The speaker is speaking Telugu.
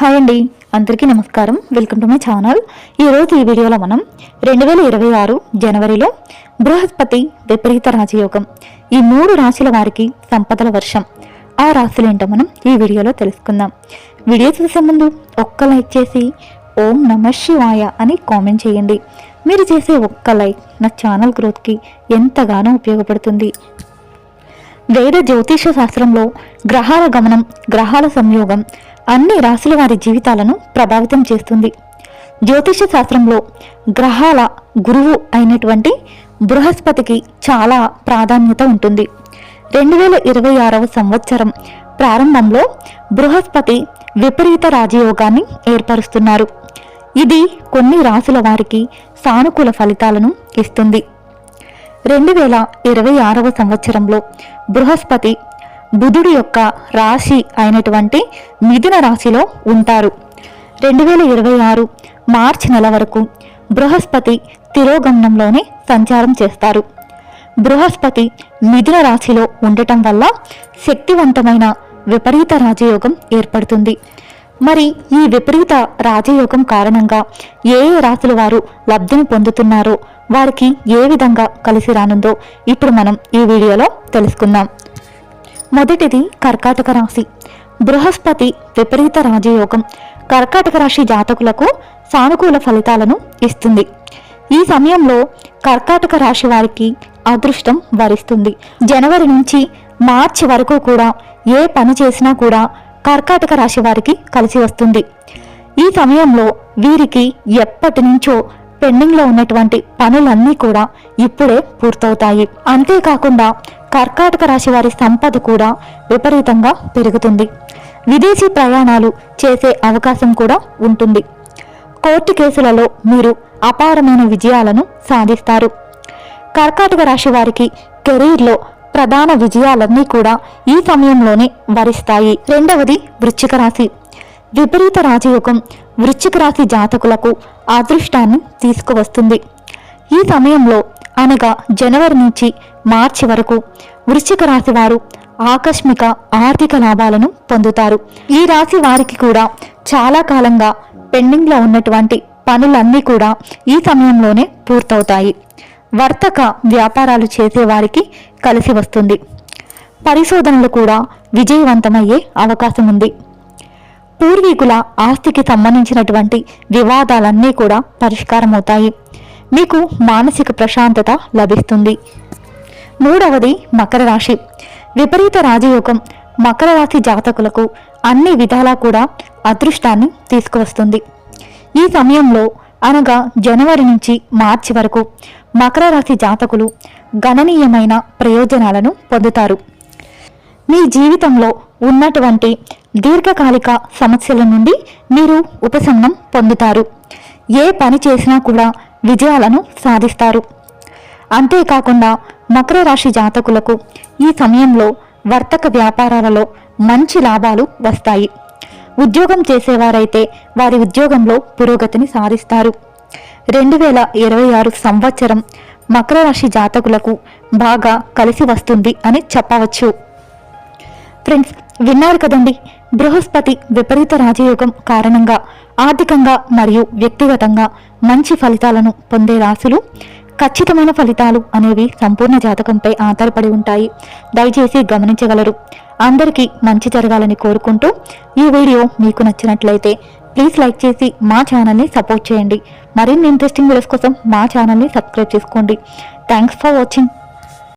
హాయ్ అండి. అందరికీ నమస్కారం. Welcome to my channel. ఈరోజు ఈ వీడియోలో మనం రెండు వేల ఇరవై ఆరు జనవరిలో బృహస్పతి విపరీత రాజయోగం. ఈ మూడు రాశుల వారికి సంపదల వర్షం. ఆ రాశులు ఏంటో మనం ఈ వీడియోలో తెలుసుకుందాం. వీడియో చూసే ముందు ఒక్క లైక్ చేసి ఓం నమ శివాయ అని కామెంట్ చేయండి. మీరు చేసే ఒక్క లైక్ నా ఛానల్ గ్రోత్కి ఎంతగానో ఉపయోగపడుతుంది. వేద జ్యోతిష శాస్త్రంలో గ్రహాల గమనం గ్రహాల సంయోగం అన్ని రాశుల వారి జీవితాలను ప్రభావితం చేస్తుంది. జ్యోతిష శాస్త్రంలో గ్రహాల గురువు అయినటువంటి బృహస్పతికి చాలా ప్రాధాన్యత ఉంటుంది. రెండు వేల ఇరవై ఆరవ సంవత్సరం ప్రారంభంలో బృహస్పతి విపరీత రాజయోగాన్ని ఏర్పరుస్తున్నారు. ఇది కొన్ని రాశుల వారికి సానుకూల ఫలితాలను ఇస్తుంది. రెండు వేల ఇరవై ఆరవ సంవత్సరంలో బృహస్పతి బుధుడి యొక్క రాశి అయినటువంటి మిథున రాశిలో ఉంటారు. రెండు వేల ఇరవై ఆరు మార్చ్ నెల వరకు బృహస్పతి తిరోగమనంలోనే సంచారం చేస్తారు. బృహస్పతి మిథున రాశిలో ఉండటం వల్ల శక్తివంతమైన విపరీత రాజయోగం ఏర్పడుతుంది. మరి ఈ విపరీత రాజయోగం కారణంగా ఏ ఏ రాశుల వారు లబ్ధిని పొందుతున్నారో వారికి ఏ విధంగా కలిసి రానుందో ఇప్పుడు మనం ఈ వీడియోలో తెలుసుకుందాం. మొదటిది కర్కాటక రాశి. బృహస్పతి విపరీత రాజయోగం. కర్కాటక రాశి జాతకులకు సానుకూల ఫలితాలను ఇస్తుంది. ఈ సమయంలో కర్కాటక రాశి వారికి అదృష్టం వరిస్తుంది. జనవరి నుంచి మార్చి వరకు కూడా ఏ పని చేసినా కూడా కర్కాటక రాశి వారికి కలిసి వస్తుంది. ఈ సమయంలో వీరికి ఎప్పటి నుంచో పెండింగ్లో ఉన్నటువంటి పనులన్నీ కూడా ఇప్పుడే పూర్తవుతాయి. అంతేకాకుండా కర్కాటక రాశి వారి సంపద కూడా విపరీతంగా పెరుగుతుంది. విదేశీ ప్రయాణాలు చేసే అవకాశం కూడా ఉంటుంది. కోర్టు కేసులలో మీరు అపారమైన విజయాలను సాధిస్తారు. కర్కాటక రాశి వారికి కెరీర్లో ప్రధాన విజయాలన్నీ కూడా ఈ సమయంలోనే వరిస్తాయి. రెండవది వృశ్చిక రాశి. విపరీత రాజయోగం వృశ్చిక రాశి జాతకులకు అదృష్టాన్ని తీసుకువస్తుంది. ఈ సమయంలో అనగా జనవరి నుంచి మార్చి వరకు వృశ్చిక రాశి వారు ఆకస్మిక ఆర్థిక లాభాలను పొందుతారు. ఈ రాశి వారికి కూడా చాలా కాలంగా పెండింగ్లో ఉన్నటువంటి పనులన్నీ కూడా ఈ సమయంలోనే పూర్తవుతాయి. వర్తక వ్యాపారాలు చేసేవారికి కలిసి వస్తుంది. పరిశోధనలు కూడా విజయవంతమయ్యే అవకాశం ఉంది. పూర్వీకుల ఆస్తికి సంబంధించినటువంటి వివాదాలన్నీ కూడా పరిష్కారమవుతాయి. మీకు మానసిక ప్రశాంతత లభిస్తుంది. మూడవది మకర రాశి. విపరీత రాజయోగం మకర రాశి జాతకులకు అన్ని విధాలా కూడా అదృష్టాన్ని తీసుకువస్తుంది. ఈ సమయంలో అనగా జనవరి నుంచి మార్చి వరకు మకర రాశి జాతకులు గణనీయమైన ప్రయోజనాలను పొందుతారు. మీ జీవితంలో ఉన్నటువంటి దీర్ఘకాలిక సమస్యల నుండి మీరు ఉపశమనం పొందుతారు. ఏ పని చేసినా కూడా విజయాలను సాధిస్తారు. అంతేకాకుండా మకర రాశి జాతకులకు ఈ సమయంలో వర్తక వ్యాపారాలలో మంచి లాభాలు వస్తాయి. ఉద్యోగం చేసేవారైతే వారి ఉద్యోగంలో పురోగతిని సాధిస్తారు. రెండు వేల ఇరవై ఆరు సంవత్సరం మకర రాశి జాతకులకు బాగా కలిసి వస్తుంది అని చెప్పవచ్చు. ఫ్రెండ్స్ విన్నారు కదండి? బృహస్పతి విపరీత రాజయోగం కారణంగా ఆర్థికంగా మరియు వ్యక్తిగతంగా మంచి ఫలితాలను పొందే రాశులు ఖచ్చితమైన ఫలితాలు అనేవి సంపూర్ణ జాతకంపై ఆధారపడి ఉంటాయి. దయచేసి గమనించగలరు. అందరికీ మంచి జరగాలని కోరుకుంటూ ఈ వీడియో మీకు నచ్చినట్లయితే ప్లీజ్ లైక్ చేసి మా ఛానల్ని సపోర్ట్ చేయండి. మరిన్ని ఇంట్రెస్టింగ్ వీడియోస్ కోసం మా ఛానల్ని సబ్స్క్రైబ్ చేసుకోండి. Thanks for watching.